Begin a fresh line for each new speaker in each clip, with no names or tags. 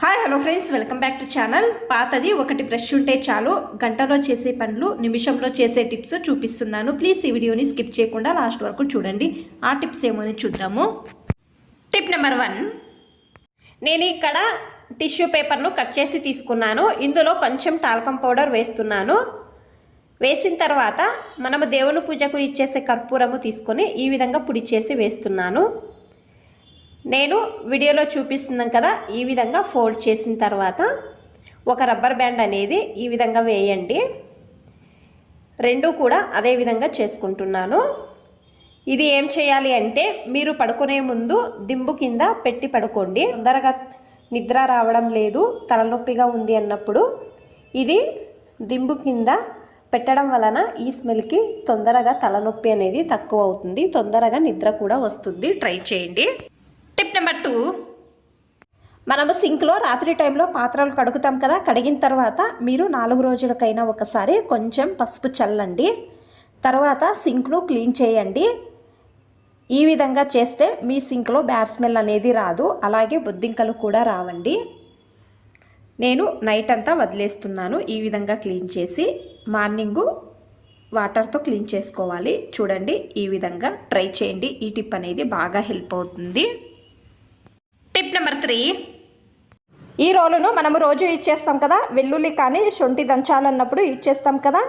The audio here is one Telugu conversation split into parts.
Hi hello friends welcome back to channel పాతది ఒకటి బ్రష్ ఉంటే చాలు. గంటలో చేసే పనులు నిమిషంలో చేసే టిప్స్ చూపిస్తున్నాను. ప్లీజ్ ఈ వీడియోని స్కిప్ చేయకుండా లాస్ట్ వరకు చూడండి. ఆ టిప్స్ ఏమో అని చూద్దాము. టిప్ నెంబర్ వన్ నేను ఇక్కడ టిష్యూ పేపర్ను కట్ చేసి తీసుకున్నాను. ఇందులో కొంచెం టాల్కం పౌడర్ వేస్తున్నాను. వేసిన తర్వాత మనము దేవుని పూజకు ఇచ్చేసే కర్పూరము తీసుకొని ఈ విధంగా పొడి చేసి వేస్తున్నాను. నేను వీడియోలో చూపిస్తున్నాం కదా ఈ విధంగా ఫోల్డ్ చేసిన తర్వాత ఒక రబ్బర్ బ్యాండ్ అనేది ఈ విధంగా వేయండి. రెండు కూడా అదే విధంగా చేసుకుంటున్నాను. ఇది ఏం చేయాలి అంటే మీరు పడుకునే ముందు దింబు కింద పెట్టి పడుకోండి. తొందరగా నిద్ర రావడం లేదు తలనొప్పిగా ఉంది అన్నప్పుడు ఇది దింబు కింద పెట్టడం వలన ఈ స్మెల్కి తొందరగా తలనొప్పి అనేది తక్కువ అవుతుంది. తొందరగా నిద్ర కూడా వస్తుంది. ట్రై చేయండి. టిప్ నెంబర్ టూ మనము సింక్లో రాత్రి టైంలో పాత్రలు కడుగుతాం కదా కడిగిన తర్వాత మీరు నాలుగు రోజులకైనా ఒకసారి కొంచెం పసుపు చల్లండి. తర్వాత సింక్ను క్లీన్ చేయండి. ఈ విధంగా చేస్తే మీ సింక్లో బ్యాడ్ స్మెల్ అనేది రాదు. అలాగే బొద్దింకలు కూడా రావండి. నేను నైట్ అంతా వదిలేస్తున్నాను. ఈ విధంగా క్లీన్ చేసి మార్నింగు వాటర్తో క్లీన్ చేసుకోవాలి. చూడండి ఈ విధంగా ట్రై చేయండి. ఈ టిప్ అనేది బాగా హెల్ప్ అవుతుంది. త్రీ ఈ రోలును మనము రోజు ఇచ్చేస్తాం కదా వెల్లుల్లి కానీ శొంఠి దంచాలన్నప్పుడు ఇచ్చేస్తాం కదా.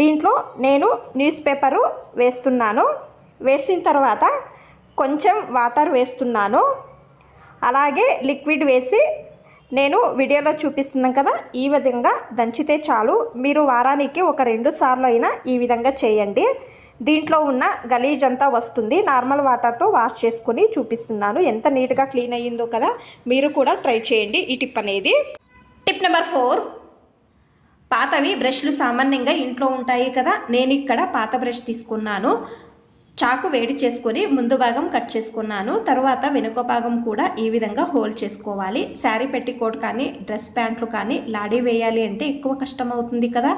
దీంట్లో నేను న్యూస్ పేపరు వేస్తున్నాను. వేసిన తర్వాత కొంచెం వాటర్ వేస్తున్నాను. అలాగే లిక్విడ్ వేసి నేను వీడియోలో చూపిస్తున్నాం కదా ఈ విధంగా దంచితే చాలు. మీరు వారానికి ఒక రెండు సార్లు అయినా ఈ విధంగా చేయండి. దీంట్లో ఉన్న గలీజ్ అంతా వస్తుంది. నార్మల్ వాటర్తో వాష్ చేసుకొని చూపిస్తున్నాను. ఎంత నీట్గా క్లీన్ అయ్యిందో కదా మీరు కూడా ట్రై చేయండి ఈ టిప్ అనేది. Tip number four. పాతవి బ్రష్లు సామాన్యంగా ఇంట్లో ఉంటాయి కదా నేను ఇక్కడ పాత బ్రష్ తీసుకున్నాను. చాకు వేడి చేసుకొని ముందు భాగం కట్ చేసుకున్నాను. తర్వాత వెనుక భాగం కూడా ఈ విధంగా హోల్ చేసుకోవాలి. శారీ పెట్టికోట్ కానీ డ్రెస్ ప్యాంట్లు కానీ లాడీ వేయాలి అంటే ఎక్కువ కష్టం అవుతుంది కదా.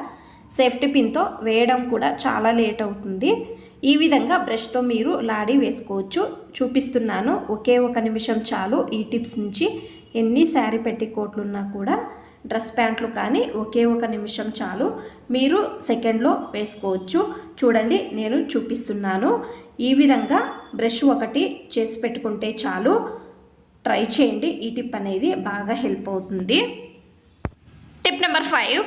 సేఫ్టీ పిన్తో వేయడం కూడా చాలా లేట్ అవుతుంది. ఈ విధంగా బ్రష్తో మీరు లాడి వేసుకోవచ్చు. చూపిస్తున్నాను. ఒకే ఒక నిమిషం చాలు ఈ టిప్స్ నుంచి. ఎన్ని శారీ పెట్టికోట్లు ఉన్నా కూడా డ్రెస్ ప్యాంట్లు కానీ ఒకే ఒక నిమిషం చాలు మీరు సెకండ్లో వేసుకోవచ్చు. చూడండి నేను చూపిస్తున్నాను. ఈ విధంగా బ్రష్ ఒకటి చేసి పెట్టుకుంటే చాలు. ట్రై చేయండి. ఈ టిప్ అనేది బాగా హెల్ప్ అవుతుంది. Tip number five.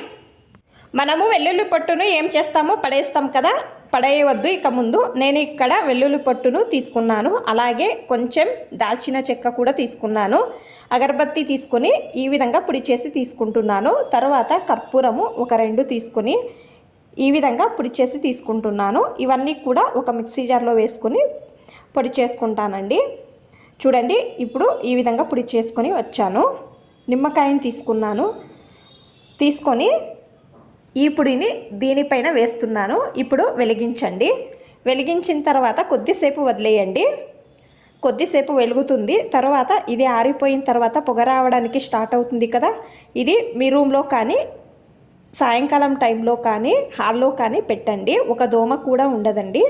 మనము వెల్లుల్లి పొట్టును ఏం చేస్తామో పడేస్తాం కదా పడేయవద్దు ఇక ముందు. నేను ఇక్కడ వెల్లుల్లి పొట్టును తీసుకున్నాను. అలాగే కొంచెం దాల్చిన చెక్క కూడా తీసుకున్నాను. అగరబత్తి తీసుకొని ఈ విధంగా పొడి చేసి తీసుకుంటున్నాను. తర్వాత కర్పూరము ఒక రెండు తీసుకొని ఈ విధంగా పొడి చేసి తీసుకుంటున్నాను. ఇవన్నీ కూడా ఒక మిక్సీ జార్లో వేసుకొని పొడి చేసుకుంటానండి. చూడండి ఇప్పుడు ఈ విధంగా పొడి చేసుకొని వచ్చాను. నిమ్మకాయని తీసుకున్నాను. తీసుకొని ఈ పొడిని దీనిపైన వేస్తున్నాను. ఇప్పుడు వెలిగించండి. వెలిగించిన తర్వాత కొద్దిసేపు వదిలేయండి. కొద్దిసేపు వెలుగుతుంది. తర్వాత ఇది ఆరిపోయిన తర్వాత పొగ రావడానికి స్టార్ట్ అవుతుంది కదా. ఇది మీ రూమ్లో కానీ సాయంకాలం టైంలో కానీ హాల్లో కానీ పెట్టండి. ఒక దోమ కూడా ఉండదండి.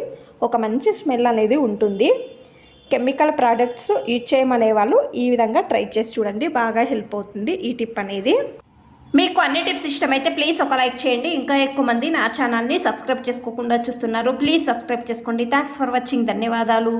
ఒక మంచి స్మెల్ అనేది ఉంటుంది. కెమికల్ ప్రోడక్ట్స్ యూజ్ చేయమనే వాళ్ళు ఈ విధంగా ట్రై చేసి చూడండి. బాగా హెల్ప్ అవుతుంది ఈ టిప్ అనేది. మీకు అన్ని టిప్స్ ఇష్టమైతే ప్లీజ్ ఒక లైక్ చేయండి. ఇంకా ఎక్కువ మంది నా ఛానల్ని సబ్స్క్రైబ్ చేసుకోకుండా చూస్తున్నారు. ప్లీజ్ సబ్స్క్రైబ్ చేసుకోండి. Thanks for watching. ధన్యవాదాలు.